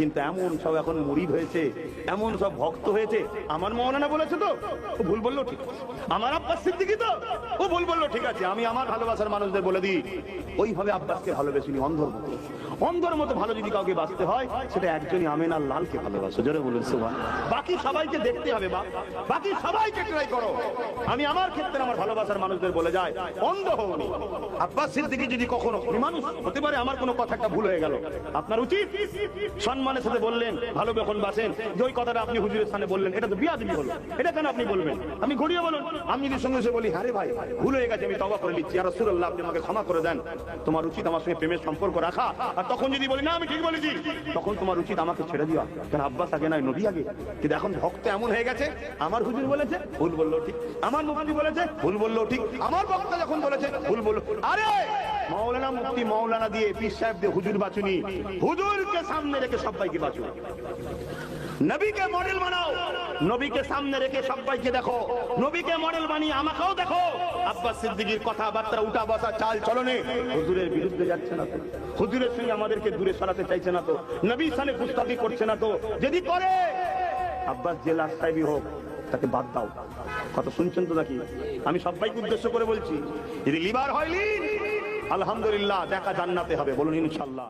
কিন্তু এমন সব এখন মুরিদ হয়েছে, এমন সব ভক্ত হয়েছে। আমার মৌলানা বলেছে তো, ও ভুল বলল ঠিক। আমার আব্বাস সিদ্দিকি তো, ও ভুল বলল ঠিক আছে, আমি আমার ভালোবাসার মানুষদের বলে দিই, ওইভাবে আব্বাসকে ভালোবেসিনি অন্ধর মতো। অন্ধর মতো ভালো যদি কাউকে বাঁচতে হয়, সেটা একজনই আমেন আর লালকে ভালোবাসো। জোরে বলুন সুবহান বাকি সবাইকে দেখতে হবে বা বাকি সবাইকে ট্রাই করো। আমি আমার ক্ষেত্রে আমার ভালোবাসার মানুষদের বলে যাই, অন্ধ হওনি আব্বাস সিদ্দিকি যদি কখনো মানুষ, হতে পারে আমার কোনো কথা একটা ভুল হয়ে গেল। আপনার উচিত সম্মানের সাথে বললেন, ভালো যখন বাসেন, যে ওই কথাটা আপনি হুজুরের স্থানে বললেন, এটা তো বিয়াদবি হলো। এটা কেন আপনি বলবেন? আমি ঘুরিয়ে বলুন, আমি যদি সঙ্গে সঙ্গে বলি হ্যাঁ ভাই, ভুল হয়ে গেছে। আমি তবা করে নিচ্ছি। আর আপনি আমাকে ক্ষমা করে দেন। তোমার উচিত আমার সঙ্গে প্রেমের সম্পর্ক রাখা। আর তখন যদি বলি, না, আমি ঠিক বলেছি, তখন তোমার উচিত আমাকে ছেড়ে দিও কারণ আব্বাস আগে নয়, নবী আগে? কিন্তু এখন ভক্ত এমন হয়ে গেছে, আমার হুজুর বলেছে, ভুল বলল ঠিক। আমার মুখানি বলেছে, ভুল বলল ঠিক। আমার বক্তা যখন বলেছে, ভুল বলল আরে! মৌলানা মুক্তি মৌলানা দিয়ে পীর সাহেব দিয়ে হুজুর বাঁচুনি। হুজুরকে সামনে রেখে সবাইকে বাঁচুন নবীকে মডেল বানাও। নবীকে সামনে রেখে সবাইকে দেখো। নবীকে মডেল বানিয়ে আমাকেও দেখো। আব্বাস সিদ্দিকীর কথাবার্তা উঠা বসা চাল চলনে। হুজুরের বিরুদ্ধে যাচ্ছে না তো। হুজুরের সঙ্গে আমাদেরকে দূরে সরাতে চাইছে না তো। নবী সানে পুস্তকি করছে না তো। যদি করে আব্বাস জেলা সাহেবই হোক তাকে বাদ দাও। কথা শুনছেন তো নাকি? আমি সবাইকে উদ্দেশ্য করে বলছি যদি লিবার হয় লিন, আলহামদুলিল্লাহ দেখা জান্নাতে হবে বলুন ইনশাল্লাহ